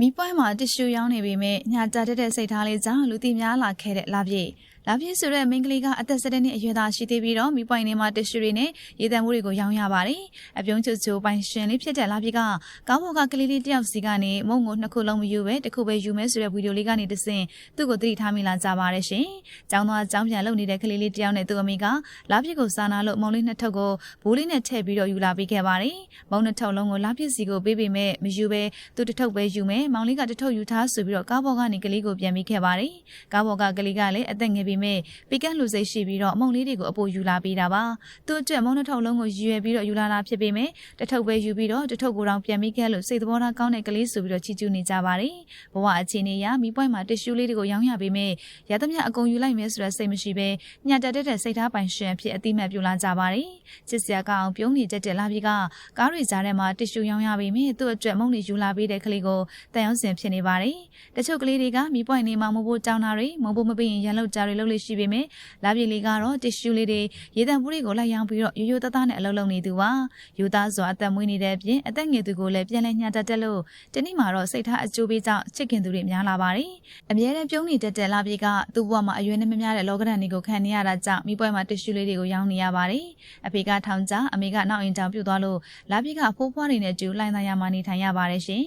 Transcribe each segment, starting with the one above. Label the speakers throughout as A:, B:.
A: မိပွိုင်းမှာတ िश ူရောင်းနေပေမဲ့ညာတာတက်တဲ့စိတ်ထားလေးကြောင့်လူသိများလာခဲ့တဲ့လာပြည့် လာပြည့်ဆိုတဲ့မိန်းကလေးကအသက်17နှစ်အရွယ်သားရှိသေးပြီးတော့မိပွိုင်းနေမှာတ िश ူတွေနဲ့ရေတံမှုတွေကိုရောင်းရပါတယ်အပြုံးချွတ်ချိုပိုင်ရှင်လေးဖြစ်တဲ့လာပြည့်ကကောင်းဘော်ကကလေးလေးတယောက်စီကနေမုံကိုနှစ်ခုလုံးမယူပဲတစ်ခုပဲယူမဲဆိုတဲ့ဗီဒီယိုလေးကနေတဆင့်သူ့ကိုသတိထားမိလာကြပါတယ်ရှင်။ကျောင်းသားကျောင်းပြန်လုပ်နေတဲ့ကလေးလေးတယောက်နဲ့သူ့အမိကလာပြည့်ကိုစာနာလို့မုံလေးနှစ်ထုပ်ကိုဘိုးလေးနဲ့ထည့်ပြီးတော့ယူလာပေးခဲ့ပါတယ်။မုံနှစ်ထုပ်လုံးကိုလာပြည့်စီကိုပေးပေမဲ့မယူပဲသူတစ်ထုပ်ပဲယူမယ်။မောင်လေးကတစ်ထုပ်ယူထားဆိုပြီးတော့ကားဘော်ကနေကလေးကိုပြန်ပြီးခဲ့ပါတယ်။ကားဘော်ကကလေးကလည်းအသက်ငယ်ပေမဲ့ပီကန့်လူစိတ်ရှိပြီးတော့မုံလေးတွေကိုအပိုယူလာပေးတာပါ။သူ့အတွက်မုံနှစ်ထုပ်လုံးကိုယူရပြီးတော့ယူလာတာဖြစ်ပေမဲ့တစ်ထုပ်ပဲယူပြီးတော့တစ်ထုပ်ကိုတောင်ပြန်ပြီးခဲ့လို့စိတ်သဘောထားကောင်းတဲ့ကလေးဆိုပြီးတော့ချီကျူးနေကြပါတယ်။ဘဝအခြေအနေအရမိပွိုင်းမှာတ िश ူးလေးတွေကိုရောင်းရပေးမဲ့ရသမျှအကုန်ယူလိုက်မယ်ဆိုတဲ့စိတ်မရှိဘဲညတက်တက်တဲ့စိတ်ထားပိုင်ရှင်ဖြစ်အတိမတ်ပြူလာကြပါတယ်။ချစ်စရာကောင်းပြုံးနေတတ်တဲ့လာပြီးကကားတွေကြားထဲမှာတ िश ူးရောင်းရပေးမဲ့သူ့အတွက်မုံနေယူလာပေးတဲ့ကလေးကိုတန်ရုံးစင်ဖြစ်နေပါတယ်။တချို့ကလေးတွေကမိပွိုင်းနေမှာမဖို့တောင်းတာတွေမဖို့မပေးရင်ရန်လောက်ကြတွေလုပ်လေးရှိပေမယ့်လာပြည့်လေးကတော့တစ်ရှူးလေးတွေရေတံပိုးတွေကိုလိုက်ရောင်းပြီးတော့ရိုးရိုးသားသားနဲ့အလုပ်လုပ်နေသူပါယူသားစွာအသက်မွေးနေတဲ့အပြင်အသက်ငယ်သူကိုလည်းပြန်လဲညှာတက်တက်လို့တနေ့မှာတော့စိတ်ထားအကျိုးပေးကြောင့်ချစ်ခင်သူတွေများလာပါတယ်အများနဲ့ပြုံးနေတက်တက်လာပြည့်ကသူ့ဘဝမှာအရွယ်နဲ့မများတဲ့လောကဓာတ်တွေကိုခံနေရတာကြောင့်မိပွဲမှာတစ်ရှူးလေးတွေကိုရောင်းနေရပါတယ်အဖေကထောင်ကြအမေကနောက်အိမ်ကြောင်ပြုတ်သွားလို့လာပြည့်ကဖိုးဖွားနေတဲ့အကျိုးလိုင်းသားရမှာနေထိုင်ရပါတယ်ရှင်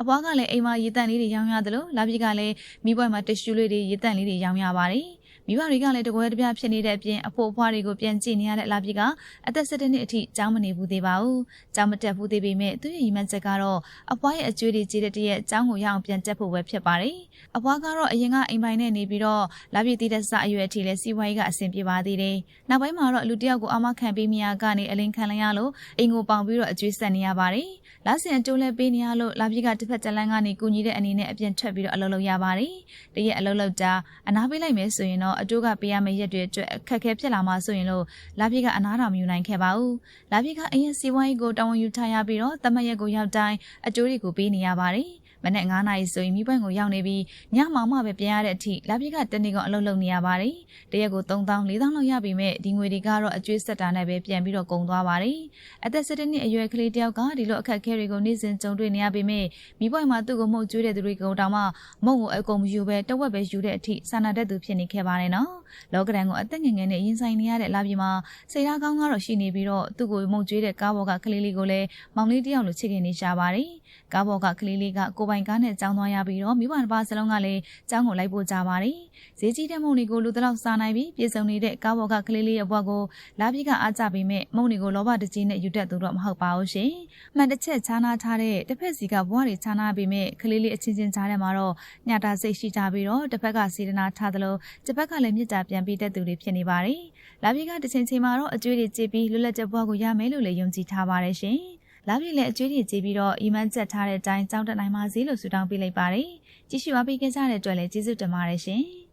A: အဖွားကလည်းအိမ်မှာရေတံလေးတွေရောင်းရတယ်လို့လာပြည့်ကလည်းမိပွဲမှာတစ်ရှူးလေးတွေရေတံလေးတွေရောင်းရပါတယ်မိဘတွေကလည်းတကွဲတပြားဖြစ်နေတဲ့အပြင်အဖို့အဖွားတွေကိုပြန်ကြည့်နေရတဲ့လာပြီကအသက်17နှစ်အထိကျောင်းမနေဘူးသေးပါဘူး။ကျောင်းမတက်ဘူးသေးပေမဲ့သူ့ရဲ့ရည်မှန်းချက်ကတော့အဖွားရဲ့အကျွေးတွေကြီးတဲ့တည်းရဲ့ကျောင်းကိုရအောင်ပြန်တက်ဖို့ပဲဖြစ်ပါတယ်။အဖွားကတော့အရင်ကအိမ်ပိုင်နဲ့နေပြီးတော့လာပြီတည်တဲ့စအရွယ်အထိလည်းစီးပွားရေးကအဆင်ပြေပါသေးတယ်။နောက်ပိုင်းမှာတော့လူတယောက်ကိုအမခံပေးမိယာကနေအလင်းခံလိုက်ရလို့အိမ်ကိုပေါင်ပြီးတော့အကျွေးဆက်နေရပါတယ်။လာစင်အကျိုးလဲပေးနေရလို့လာပြီကတစ်ဖက်တလန်းကနေကူညီတဲ့အနေနဲ့အပြင်ထွက်ပြီးတော့အလုပ်လုပ်ရပါတယ်။တရက်အလုပ်လုပ်တာအနားပေးလိုက်မယ်ဆိုရင်တော့အတိုးကပေးရမယ့်ရက်တွေအတွက်အခက်အခဲဖြစ်လာမှဆိုရင်လို့လာပြည့်ကအနားတော်မယူနိုင်ခဲ့ပါဘူး။လာပြည့်ကအရင်စီဝိုင်းကိုတာဝန်ယူထားရပြီးတော့တမတ်ရက်ကိုရောက်တိုင်းအကျိုးတွေကိုပေးနေရပါတယ်။ မနေ့9နာရီဆိုရင်မိပွင့်ကိုရောက်နေပြီးညမှမှပဲပြန်ရတဲ့အထိလာပြည့်ကတနေ့ကအလုပ်လုပ်နေရပါတယ်။တရက်ကို3000 4000လောက်ရပြီမဲ့ဒီငွေတွေကတော့အကျွေးဆက်တာနဲ့ပဲပြန်ပြီးတော့ကုန်သွားပါတယ်။အသက်17နှစ်အရွယ်ကလေးတယောက်ကဒီလိုအခက်အခဲတွေကိုနေ့စဉ်ကြုံတွေ့နေရပေမဲ့မိပွင့်မှာသူ့ကိုမှုတ်ကျွေးတဲ့သူတွေကိုတောင်မှမုံကိုအကုန်မယူပဲတဝက်ပဲယူတဲ့အထိစာနာတတ်သူဖြစ်နေခဲ့ပါတယ်နော်။လောကဒဏ်ကိုအသက်ငယ်ငယ်နဲ့ရင်ဆိုင်နေရတဲ့လာပြည်မှာစိတ်ထားကောင်းကတော့ရှိနေပြီးတော့သူ့ကိုမှုတ်ကျွေးတဲ့ကားဘော်ကကလေးလေးကိုလည်းမောင်လေးတယောက်လိုချစ်ခင်နေကြပါတယ်။ ကားဘော်ကကလေးလေးကကိုပိုင်ကားနဲ့ကြောင်းသွားရပြီးတော့မိဘတစ်ပါးစလုံးကလည်းကြောင်းကိုလိုက်ပို့ကြပါတယ်။ဈေးကြီးတဲ့မုံတွေကိုလူတစ်လောက်စားနိုင်ပြီးပြည်စုံနေတဲ့ကားဘော်ကကလေးလေးရဲ့ဘဝကိုလာပြီးကအားကြပြီးမဲ့မုံတွေကိုလောဘတကြီးနဲ့ယူတတ်သူတော့မဟုတ်ပါဘူးရှင်။မှန်တစ်ချက်ချားနာထားတဲ့တစ်ဖက်စီကဘဝတွေချားနာပြီးမဲ့ကလေးလေးအချင်းချင်းကြားထဲမှာတော့ညတာစိတ်ရှိကြပြီးတော့တစ်ဖက်ကစေတနာထားသလိုတစ်ဖက်ကလည်းမြစ်တာပြန်ပြီးတတ်သူတွေဖြစ်နေပါတယ်။လာပြီးကတစ်ချိန်ချိန်မှာတော့အကျွေးတွေကြည့်ပြီးလွတ်လပ်တဲ့ဘဝကိုရမယ်လို့လည်းယုံကြည်ထားပါတယ်ရှင်။ လာပြည့်လည်းအကျွေးတွေကြေးပြီးတော့အီမန်ချက်ထားတဲ့အတိုင်းကြောင်းတက်နိုင်ပါစေလို့ဆုတောင်းပေးလိုက်ပါတယ်။ကြည့်ရှုအားပေးခဲ့ကြတဲ့အတွက်လည်းကျေးဇူးတင်ပါတယ်ရှင်။